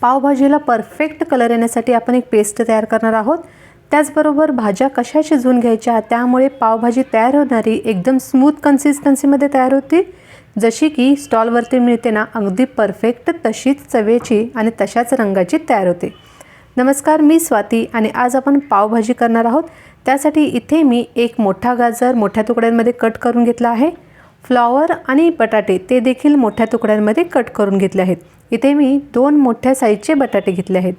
पावभाजीला perfect colour येण्यासाठी आपण एक पेस्ट तयार करणार आहोत. त्याचबरोबर भाज्या कशा शिजवून घ्यायच्या त्यामुळे पावभाजी तयार होणारी एकदम स्मूथ कन्सिस्टन्सीमध्ये तयार होती जशी की स्टॉलवरती मिळते ना अगदी परफेक्ट तशीच चवेची आणि तशाच रंगाची तयार होते. नमस्कार मी स्वाती आणि आज आपण पावभाजी करणार आहोत. त्यासाठी इथे मी एक मोठा गाजर मोठ्या तुकड्यांमध्ये कट करून घेतला आहे. फ्लॉवर आणि बटाटे ते देखील मोठ्या तुकड्यांमध्ये कट करून घेतले आहेत. इथे मी दोन मोठ्या साईजचे बटाटे घेतले आहेत.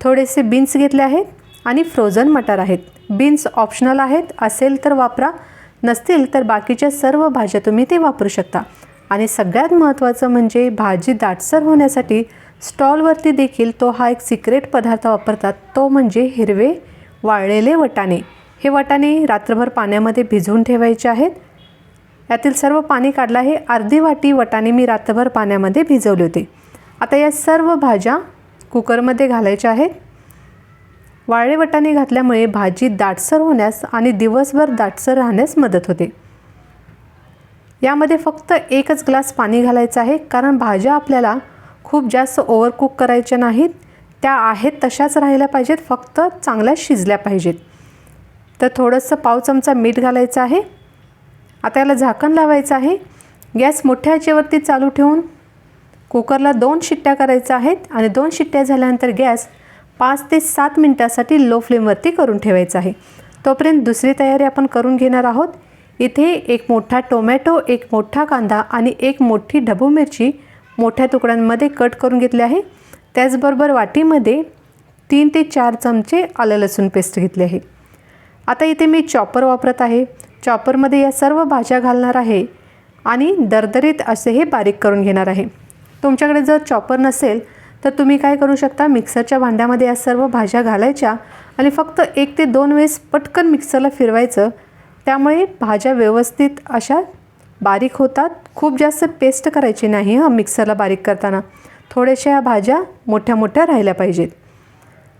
थोडेसे बीन्स घेतले आहेत आणि फ्रोझन मटार आहेत. बीन्स ऑप्शनल आहेत असेल तर वापरा नसतील तर बाकीच्या सर्व भाज्या तुम्ही ते वापरू शकता. आणि सगळ्यात महत्त्वाचं म्हणजे भाजी दाटसर होण्यासाठी स्टॉलवरती देखील तो हा एक सिक्रेट पदार्थ वापरतात. तो म्हणजे हिरवे वाळलेले वटाणे. हे वटाणे रात्रभर पाण्यामध्ये भिजवून ठेवायचे आहेत. यातील सर्व पाणी काढलं आहे अर्धी वाटी वटाने मी रात्रभर पाण्यामध्ये भिजवले होते. आता या सर्व भाज्या कुकरमध्ये घालायच्या आहेत. वाळले वटाणे घातल्यामुळे भाजी दाटसर होण्यास आणि दिवसभर दाटसर राहण्यास मदत होते. यामध्ये फक्त एकच ग्लास पाणी घालायचं आहे कारण भाज्या आपल्याला खूप जास्त ओव्हरकुक करायच्या नाहीत. त्या आहेत तशाच राहिल्या पाहिजेत फक्त चांगल्या शिजल्या पाहिजेत. तर थोडंसं पाव चमचा मीठ घालायचं आहे. आता याला झाकण लावायचं आहे. गॅस मोठ्या ह्याच्यावरती चालू ठेवून कुकरला दोन शिट्ट्या करायच्या आहेत आणि दोन शिट्ट्या झाल्यानंतर गॅस पाच ते सात मिनटासाठी लो फ्लेमवरती करून ठेवायचा आहे. तोपर्यंत दुसरी तयारी आपण करून घेणार आहोत. इथे एक मोठा टोमॅटो एक मोठा कांदा आणि एक मोठी ढबू मिरची मोठ्या तुकड्यांमध्ये कट करून घेतली आहे. त्याचबरोबर वाटीमध्ये तीन ते चार चमचे आलं लसूण पेस्ट घेतले आहे. आता इथे मी चॉपर वापरत आहे. चॉपरमध्ये या सर्व भाज्या घालणार आहे आणि दरदरीत असे हे बारीक करून घेणार आहे. तुमच्याकडे जर चॉपर नसेल तर तुम्ही काय करू शकता? मिक्सरच्या भांड्यामध्ये या सर्व भाज्या घालायच्या आणि फक्त एक ते दोन वेळेस पटकन मिक्सरला फिरवायचं. त्यामुळे भाज्या व्यवस्थित अशा बारीक होतात. खूप जास्त पेस्ट करायची नाही हं मिक्सरला बारीक करताना. थोड्याशा या भाज्या मोठ्या मोठ्या राहिल्या पाहिजेत.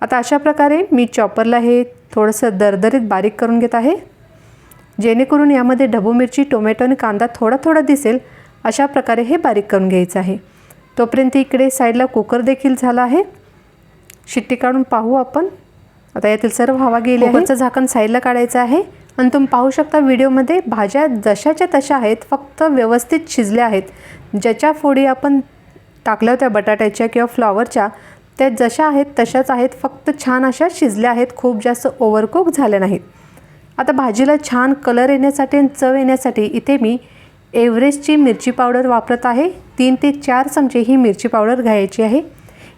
आता अशा प्रकारे मी चॉपरला हे थोडंसं दरदरीत बारीक करून घेत आहे. जेणेकरून यामध्ये ढबू मिरची टोमॅटो आणि कांदा थोडा थोडा दिसेल अशा प्रकारे हे बारीक करून घ्यायचं आहे. तोपर्यंत इकडे साईडला कुकर देखील झाला आहे. शिट्टी काढून पाहू आपण. आता यातील सर्व हवा गेली आहे. झाकण साईडला काढायचं आहे. आणि तुम्ही पाहू शकता व्हिडिओमध्ये भाज्या जशाच्या तशा आहेत फक्त व्यवस्थित शिजल्या आहेत. ज्याच्या फोडी आपण टाकल्या होत्या बटाट्याच्या किंवा फ्लॉवरच्या त्या जशा आहेत तशाच आहेत. फक्त छान अशा शिजल्या आहेत. खूप जास्त ओव्हरकुक झाल्या नाहीत. आता भाजीला छान कलर येण्यासाठी आणि चव येण्यासाठी इथे मी एव्हरेस्टची मिरची पावडर वापरत आहे. तीन ते चार चमचे ही मिरची पावडर घ्यायची आहे.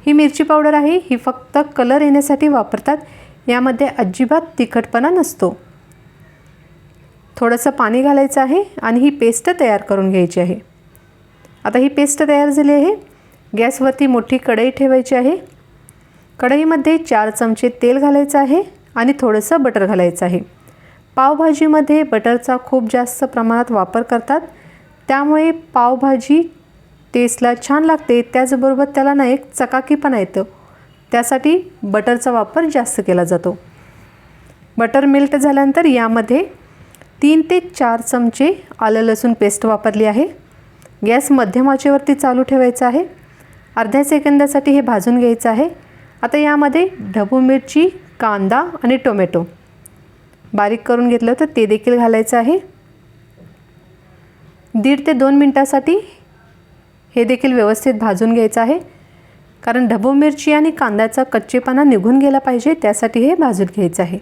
ही मिरची पावडर आहे ही फक्त कलर येण्यासाठी वापरतात. यामध्ये अजिबात तिखटपणा नसतो. थोडंसं पाणी घालायचं आहे आणि ही पेस्ट तयार करून घ्यायची आहे. आता ही पेस्ट तयार झाली आहे. गॅसवरती मोठी कढई ठेवायची आहे. कढईमध्ये चार चमचे तेल घालायचं आहे आणि थोडंसं बटर घालायचं आहे. पावभाजीमध्ये बटरचा खूप जास्त प्रमाणात वापर करतात. त्यामुळे पावभाजी टेस्टला छान लागते. त्याचबरोबर त्याला ना एक चकाकीपणा येतं. त्यासाठी बटरचा वापर जास्त केला जातो. बटर मेल्ट झाल्यानंतर यामध्ये तीन ते चार चमचे आलं लसूण पेस्ट वापरली आहे. गॅस मध्यम आचेवरती चालू ठेवायचा आहे. अर्ध्या सेकंदासाठी हे भाजून घ्यायचं आहे. आता यामध्ये ढबू मिरची कांदा आणि टोमॅटो. बारीक करून घेतलं होतं ते देखील घालायचं आहे. दीड ते दोन मिनटासाठी हे देखील व्यवस्थित भाजून घ्यायचं आहे. कारण ढबू मिरची आणि कांद्याचा कच्चेपणा निघून गेला पाहिजे त्यासाठी हे भाजून घ्यायचं आहे.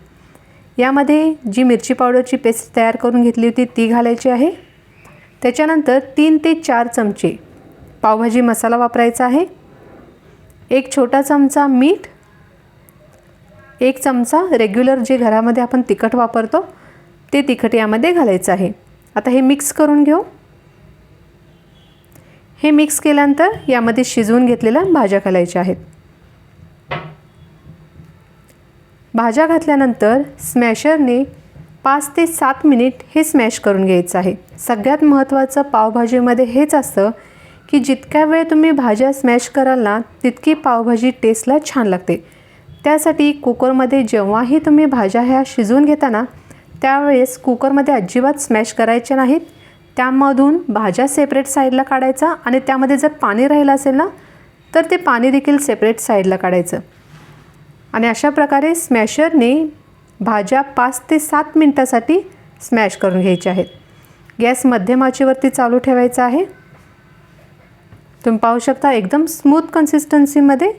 यामध्ये जी मिरची पावडरची पेस्ट तयार करून घेतली होती ती घालायची आहे. त्याच्यानंतर तीन ते चार चमचे पावभाजी मसाला वापरायचा आहे. एक छोटा चमचा मीठ एक चमचा रेग्युलर जे घरामध्ये आपण तिखट वापरतो ते तिखट यामध्ये घालायचं आहे. आता हे मिक्स करून घेऊ. हे मिक्स केल्यानंतर यामध्ये शिजवून घेतलेल्या भाज्या घालायच्या आहेत. भाज्या घातल्यानंतर स्मॅशरने पाच ते सात मिनिट हे स्मॅश करून घ्यायचं आहे. सगळ्यात महत्त्वाचं पावभाजीमध्ये हेच असतं की जितक्या वेळ तुम्ही भाज्या स्मॅश कराल ना तितकी पावभाजी टेस्टला छान लागते. त्यासाठी कुकरमध्ये जेव्हाही तुम्ही भाज्या ह्या शिजवून घेताना त्यावेळेस कुकरमध्ये अजिबात स्मॅश करायचे नाहीत. त्यामधून भाज्या सेपरेट साईडला काढायचा आणि त्यामध्ये जर पाणी राहिलं असेल ना तर ते पाणी देखील सेपरेट साईडला काढायचं. आणि अशा प्रकारे स्मॅशरने भाज्या पाच ते सात मिनटासाठी स्मॅश करून घ्यायच्या आहेत. गॅस मध्यम आचेवरती चालू ठेवायचा आहे. तुम्ही पाहू शकता एकदम स्मूथ कन्सिस्टन्सीमध्ये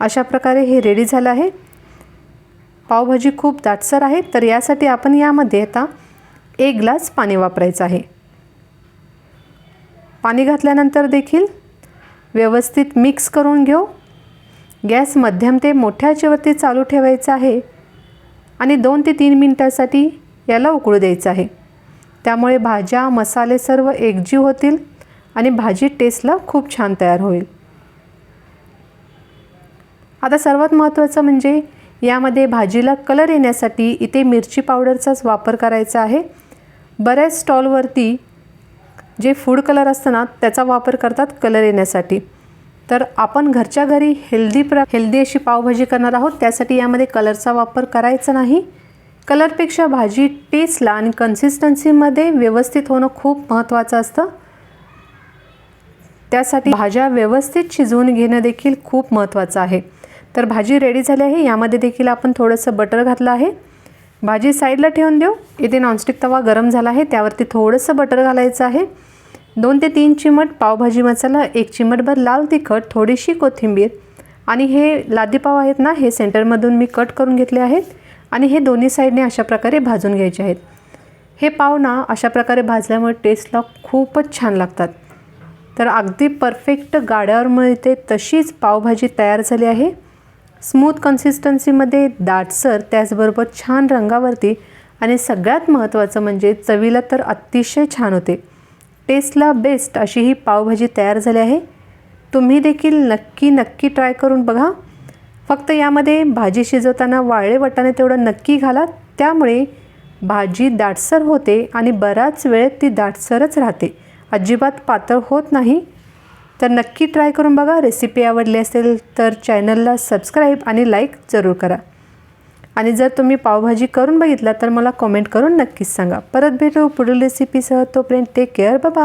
अशा प्रकारे हे रेडी झालं आहे. पावभाजी खूप दाटसर आहे तर यासाठी आपण यामध्ये आता एक ग्लास पाणी वापरायचं आहे. पाणी घातल्यानंतर देखील व्यवस्थित मिक्स करून घेऊ. गॅस मध्यम ते मोठ्या आचेवरती चालू ठेवायचा आहे आणि दोन ते तीन मिनटासाठी याला उकळू द्यायचं आहे. त्यामुळे भाज्या मसाले सर्व एकजीव होतील आणि भाजी टेस्टला खूप छान तयार होईल. आता सर्वात महत्त्वाचं म्हणजे यामध्ये भाजीला कलर येण्यासाठी इथे मिरची पावडरचाच वापर करायचा आहे. बऱ्याच स्टॉलवरती जे फूड कलर असतं ना त्याचा वापर करतात कलर येण्यासाठी. तर आपण घरच्या घरी हेल्दी प्र हेल्दी अशी पावभाजी करणार आहोत त्यासाठी यामध्ये कलरचा वापर करायचा नाही. कलरपेक्षा भाजी टेस्टला आणि कन्सिस्टन्सीमध्ये व्यवस्थित होणं खूप महत्त्वाचं असतं. त्यासाठी भाज्या व्यवस्थित शिजवून घेणं देखील खूप महत्त्वाचं आहे. तर भाजी रेडी झाली आहे. यामध्ये देखील आपण थोडंसं बटर घातलं आहे. भाजी साईडला ठेवून देऊ. इथे नॉनस्टिक तवा गरम झाला आहे. त्यावरती थोडंसं बटर घालायचं आहे. दोन ते तीन चिमट पावभाजी मसाला एक चिमटभर लाल तिखट थोडीशी कोथिंबीर आणि हे लादीपाव आहेत ना हे सेंटरमधून मी कट करून घेतले आहेत आणि हे दोन्ही साईडने अशा प्रकारे भाजून घ्यायचे आहेत. हे पाव ना अशा प्रकारे भाजल्यामुळे टेस्टला खूपच छान लागतात. तर अगदी परफेक्ट गाड्यावर मिळते तशीच पावभाजी तयार झाली आहे. स्मूथ कन्सिस्टन्सीमध्ये दाटसर त्याचबरोबर छान रंगावरती आणि सगळ्यात महत्त्वाचं म्हणजे चवीला तर अतिशय छान होते. टेस्टला बेस्ट अशी ही पावभाजी तयार झाली आहे. तुम्ही देखील नक्की नक्की ट्राय करून बघा. फक्त यामध्ये भाजी शिजवताना वाळले वाटाणे तेवढं नक्की घाला. त्यामुळे भाजी दाटसर होते आणि बराच वेळ ती दाटसरच राहते. अजिबात पातळ होत नाही. तर नक्की ट्राय करून बघा. रेसिपी आवडली असेल तर चॅनलला सबस्क्राईब आणि लाईक जरूर करा. आणि जर तुम्ही पावभाजी करून बघितला तर मला कॉमेंट करून नक्कीच सांगा. परत भेटू पुढील रेसिपीसह तोपर्यंत टेक केअर बाबा